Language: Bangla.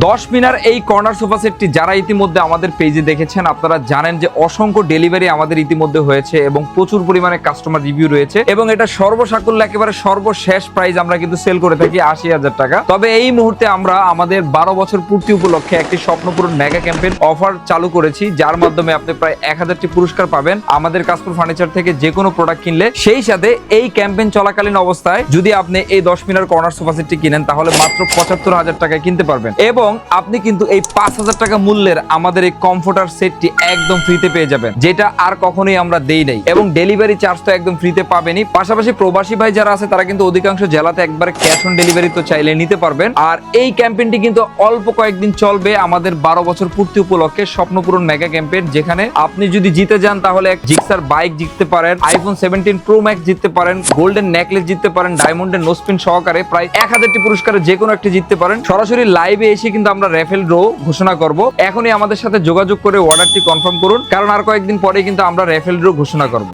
দশ মিনার এই কর্নার সোফা সেটটি যারা ইতিমধ্যে আমাদের পেজে দেখেছেন, আপনারা জানেন যে অসংখ্য ডেলিভারি আমাদের ইতিমধ্যে হয়েছে এবং প্রচুর পরিমাণে কাস্টমার রিভিউ রয়েছে এবং এটা সর্বসাকুল্য, একেবারে সর্বশেষ প্রাইস আমরা কিন্তু সেল করে থাকি আশি হাজার টাকা। তবে এই মুহূর্তে আমরা আমাদের বারো বছর পূর্তি উপলক্ষে একটি স্বপ্নপূরণ মেগা ক্যাম্পেইন অফার চালু করেছি, যার মাধ্যমে আপনি প্রায় এক হাজারটি পুরস্কার পাবেন আমাদের কাশপুর ফার্নিচার থেকে যে কোনো প্রোডাক্ট কিনলে। সেই সাথে এই ক্যাম্পেইন চলাকালীন অবস্থায় যদি আপনি এই দশ মিনার কর্নার সোফা সেটটি কিনেন, তাহলে মাত্র পঁচাত্তর হাজার টাকায় কিনতে পারবেন। এবং আপনি কিন্তু এই পাঁচ হাজার টাকা মূল্যের আমাদের এই কমফোর্টার সেটটি একদম ফ্রিতে পেয়ে যাবেন, যেটা আর কখনোই আমরা দেই নাই। এবং ডেলিভারি চার্জ তো একদম ফ্রিতে পাবেনই। পাশাপাশি প্রবাসী ভাই যারা আছে, তারা কিন্তু অধিকাংশ জেলাতে একবার ক্যাশ অন ডেলিভারি তো চাইলে নিতে পারবেন। আর এই ক্যাম্পেইনটি কিন্তু অল্প কয়েকদিন চলবে আমাদের বারো বছর পূর্তি উপলক্ষে স্বপ্নপূরণ মেগা ক্যাম্পেইন যেখানে আপনি যদি জিতে যান, তাহলে এক জিক্সার বাইক জিততে পারেন আইফোন সেভেন্টিন প্রো ম্যাক্স জিততে পারেন গোল্ডেন নেকলেস জিততে পারেন ডায়মন্ডের নোস্পিন সহকারে প্রায় এক হাজারটি পুরস্কারে যে কোনো একটি জিততে পারেন। সরাসরি লাইভে এসে কিন্তু আমরা রেফেল ড্র ঘোষণা করব। এখনই আমাদের সাথে যোগাযোগ করে অর্ডারটি কনফার্ম করুন। কারণ আর কয়েকদিন পরে কিন্তু আমরা রেফেল ড্র ঘোষণা করব।